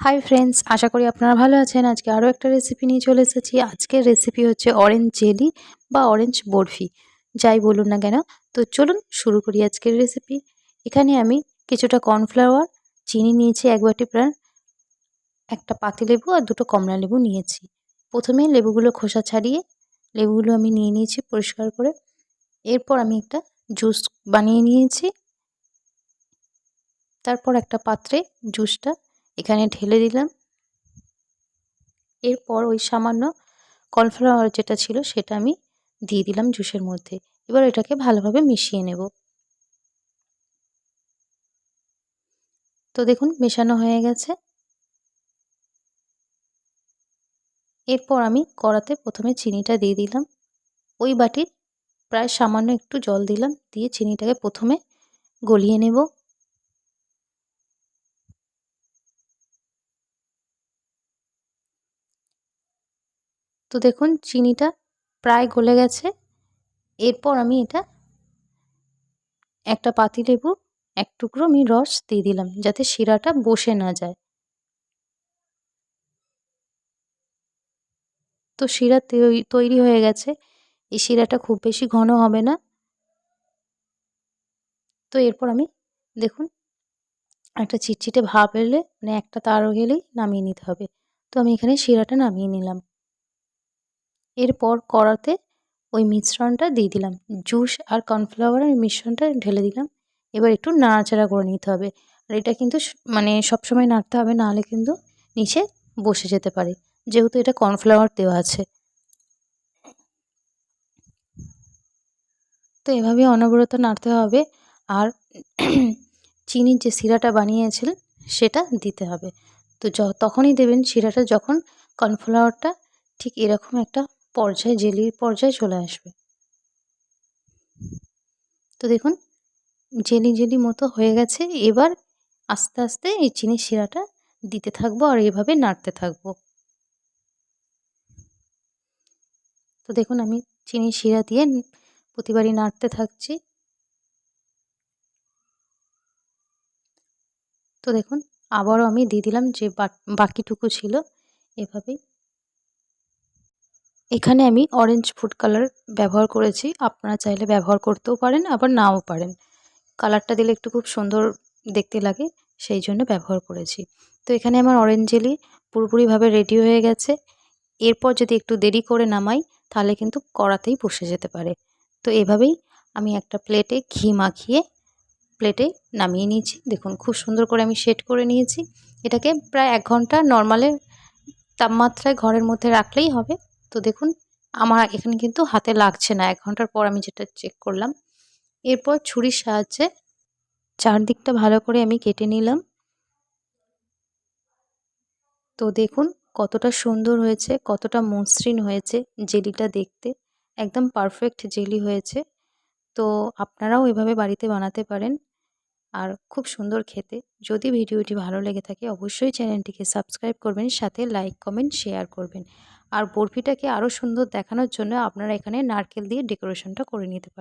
Hi friends আশা করি আপনারা ভালো আছেন। আজকে আরও একটা রেসিপি নিয়ে চলে এসেছি। আজকের রেসিপি হচ্ছে অরেঞ্জ জেলি বা অরেঞ্জ বরফি। যাই বলুন না কেন। তো চলুন শুরু করি আজকের রেসিপি এখানে আমি কিছুটা কর্নফ্লাওয়ার চিনি নিয়েছি এক বাটি প্রায় একটা পাতিলেবু আর দুটো কমলা লেবু নিয়েছি। প্রথমে লেবুগুলো খোসা ছাড়িয়ে লেবুগুলো আমি নিয়ে নিয়েছি পরিষ্কার করে। এরপর আমি একটা জুস বানিয়ে নিয়েছি। তারপর একটা পাত্রে জুসটা এখানে ঢেলে দিলাম। এরপর ওই সামান্য কর্নফ্লাওয়ার যেটা ছিল সেটা আমি দিয়ে দিলাম জুসের মধ্যে। এবার এটাকে ভালোভাবে মিশিয়ে নেব। তো দেখুন, মেশানো হয়ে গেছে। এরপর আমি কড়াতে প্রথমে চিনিটা দিয়ে দিলাম। ওই বাটির প্রায় সামান্য একটু জল দিলাম, দিয়ে চিনিটাকে প্রথমে গলিয়ে নেব। তো দেখুন, চিনিটা প্রায় গলে গেছে। এরপর আমি এটা একটা পাতিলেবু এক টুকরো আমি রস দিয়ে দিলাম, যাতে শিরাটা বসে না যায়। তো শিরা তৈরি হয়ে গেছে। এই শিরাটা খুব বেশি ঘন হবে না। তো এরপর আমি দেখুন, একটা চিটচিটে ভাব এলে মানে একটা তারও গেলেই নামিয়ে নিতে হবে। তো আমি এখানে শিরাটা নামিয়ে নিলাম। এরপর কড়াতে ওই মিশ্রণটা দিয়ে দিলাম। জুস আর কর্নফ্লাওয়ারের মিশ্রণটা ঢেলে দিলাম। এবার একটু নাড়াচাড়া করে নিতে হবে। আর এটা কিন্তু মানে সবসময় নাড়তে হবে, নাহলে কিন্তু নিচে বসে যেতে পারে। যেহেতু এটা কর্নফ্লাওয়ার দেওয়া আছে। তো এভাবে অনবরত নাড়তে হবে আর চিনির যে শিরাটা বানিয়েছিলেন, সেটা দিতে হবে। তো তখনই দেবেন শিরাটা যখন কর্নফ্লাওয়ারটা ঠিক এরকম একটা পর্যায়ে, জেলির পর্যায়ে চলে আসবে। তো দেখুন, জেলি জেলি মতো হয়ে গেছে। এবার আস্তে আস্তে এই চিনির শিরাটা দিতে থাকব আর এভাবে নাড়তে থাকব। তো দেখুন, আমি চিনির শিরা দিয়ে প্রতিবারই নাড়তে থাকছি। তো দেখুন, আবারও আমি দিয়ে দিলাম যে বাকিটুকু ছিল, এভাবেই। এখানে আমি অরেঞ্জ ফুড কালার ব্যবহার করেছি। আপনারা চাইলে ব্যবহার করতেও পারেন, আবার নাও পারেন। কালারটা দিলে একটু খুব সুন্দর দেখতে লাগে, সেই জন্য ব্যবহার করেছি। তো এখানে আমার অরেঞ্জ জেলি পুরোপুরিভাবে রেডি হয়ে গেছে। এরপর যদি একটু দেরি করে নামাই, তাহলে কিন্তু কড়াতেই বসে যেতে পারে। তো এভাবেই আমি একটা প্লেটে ঘি মাখিয়ে প্লেটে নামিয়ে নিয়েছি। দেখুন, খুব সুন্দর করে আমি সেট করে নিয়েছি। এটাকে প্রায় এক ঘণ্টা নর্মালে তাপমাত্রায় ঘরের মধ্যে রাখলেই হবে। তো দেখুন, আমার এখানে কিন্তু হাতে লাগছে না। এক ঘণ্টার পর আমি যেটা চেক করলাম, এরপর ছুরির সাহায্যে চারদিকটা ভালো করে আমি কেটে নিলাম। তো দেখুন, কতটা সুন্দর হয়েছে, কতটা মসৃণ হয়েছে জেলিটা দেখতে। একদম পারফেক্ট জেলি হয়েছে। তো আপনারাও এভাবে বাড়িতে বানাতে পারেন আর খুব সুন্দর খেতে। যদি ভিডিওটি ভালো লেগে থাকে, অবশ্যই চ্যানেলটিকে সাবস্ক্রাইব করবেন, সাথে লাইক, কমেন্ট, শেয়ার করবেন। আর বরফিটাকে আরও সুন্দর দেখানোর জন্য আপনারা এখানে নারকেল দিয়ে ডেকোরেশনটা করে নিতে পারেন।